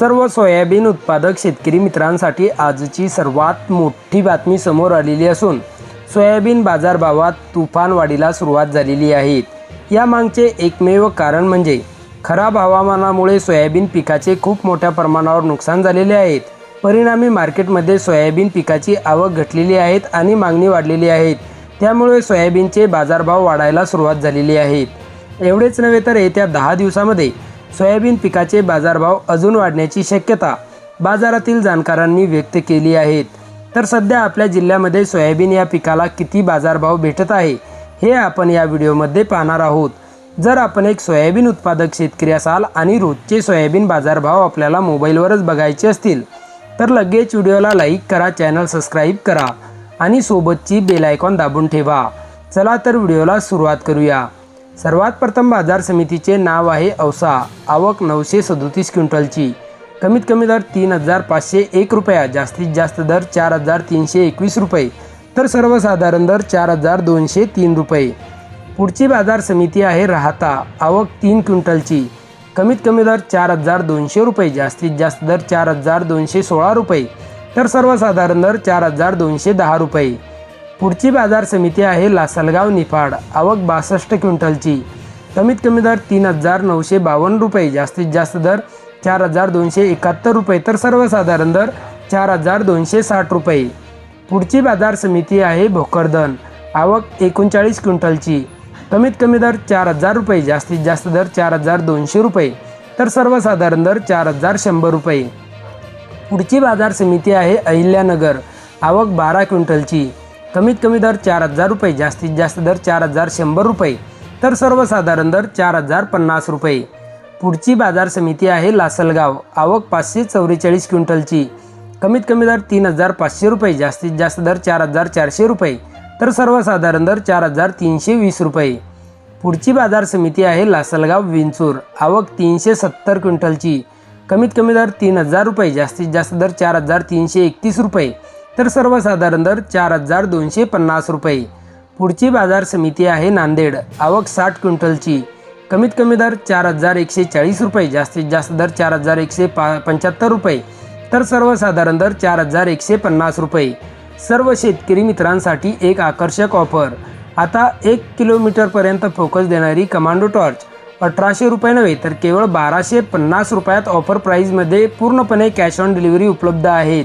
सर्व सोयाबीन उत्पादक शेतकरी मित्रांसाठी आजची सर्वात मोठी बातमी समोर आलेली असून सोयाबीन बाजारभावात तुफान वाढीला सुरुवात झालेली आहे. या मागचे एकमेव कारण म्हणजे खराब हवामानामुळे सोयाबीन पिकाचे खूप मोठ्या प्रमाणावर नुकसान झालेले आहेत. परिणामी मार्केटमध्ये सोयाबीन पिकाची आवक घटलेली आहेत आणि मागणी वाढलेली आहेत त्यामुळे सोयाबीनचे बाजारभाव वाढायला सुरुवात झालेली आहेत एवढेच नव्हे तर येत्या दहा दिवसामध्ये सोयाबीन पिकाचे बाजारभाव अजून वाढण्याची शक्यता बाजारातील जाणकारांनी व्यक्त केली आहेत. तर सध्या आपल्या जिल्ह्यामध्ये सोयाबीन या पिकाला किती बाजारभाव भेटत आहे हे आपण या व्हिडिओमध्ये पाहणार आहोत. जर आपण एक सोयाबीन उत्पादक शेतकरी असाल आणि रोजचे सोयाबीन बाजारभाव आपल्याला मोबाईलवरच बघायचे असतील तर लगेच व्हिडिओला लाईक करा चॅनल सबस्क्राईब करा आणि सोबतची बेल आयकॉन दाबून ठेवा. चला तर व्हिडिओला सुरुवात करूया. सर्वात प्रथम बाजार समितीचे नाव आहे औसा. आवक नऊशे सदोतीस क्विंटलची. कमीत कमी दर तीन हजार पाचशे एक रुपया जास्तीत जास्त दर चार हजार तीनशे एकवीस रुपये तर सर्वसाधारण दर चार हजार दोनशे तीन रुपये. पुढची बाजार समिती आहे राहता. आवक तीन क्विंटलची. कमीत कमी दर चार हजार दोनशे रुपये जास्तीत जास्त दर चार हजार दोनशे सोळा रुपये तर सर्वसाधारण दर चार हजार दोनशे दहा रुपये. पुढची बाजार समिती आहे लासलगाव निफाड. आवक बासष्ट क्विंटलची. कमीत कमी दर तीन हजार नऊशे बावन्न रुपये. जास्तीत जास्त दर चार हजार दोनशे एकाहत्तर रुपये. तर सर्वसाधारण दर चार हजार दोनशे साठ रुपये. पुढची बाजार समिती आहे भोकरदन. आवक एकोणचाळीस क्विंटलची. कमीत कमी दर चार हजार रुपये. जास्तीत जास्त दर चार हजार दोनशे रुपये. तर सर्वसाधारण दर चार हजार शंभर रुपये. पुढची बाजार समिती आहे अहिल्यानगर. आवक बारा क्विंटलची. कमीत कमी दर चार हजार रुपये जास्तीत जास्त दर चार हजार शंभर रुपये तर सर्वसाधारण दर चार हजार पन्नास रुपये. पुढची बाजार समिती आहे लासलगाव आवक पाचशे चौवेचाळीस क्विंटलची. कमीत कमी दर तीन हजार पाचशे रुपये जास्तीत जास्त दर चार हजार चारशे रुपये तर सर्वसाधारण दर चार हजार तीनशे वीस रुपये. पुढची बाजार समिती आहे लासलगाव विंचूर आवक तीनशे सत्तर क्विंटलची. कमीत कमी दर तीन हजार रुपये जास्तीत जास्त दर चार हजार तीनशे एकतीस रुपये तर सर्वसाधारण दर चार हजार दोनशे पन्नास रुपये. पुढची बाजार समिती आहे नांदेड. आवक साठ क्विंटलची. कमीत कमी दर चार हजार एकशे चाळीस रुपये. जास्तीत जास्त दर चार हजार एकशे पा पंच्याहत्तर रुपये. तर सर्वसाधारण दर चार हजार एकशे पन्नास रुपये. सर्व शेतकरी मित्रांसाठी एक आकर्षक ऑफर. आता एक किलोमीटरपर्यंत फोकस देणारी कमांडो टॉर्च. अठराशे रुपये नव्हे तर केवळ बाराशे पन्नास रुपयात ऑफर प्राईजमध्ये पूर्णपणे कॅश ऑन डिलिव्हरी उपलब्ध आहेत.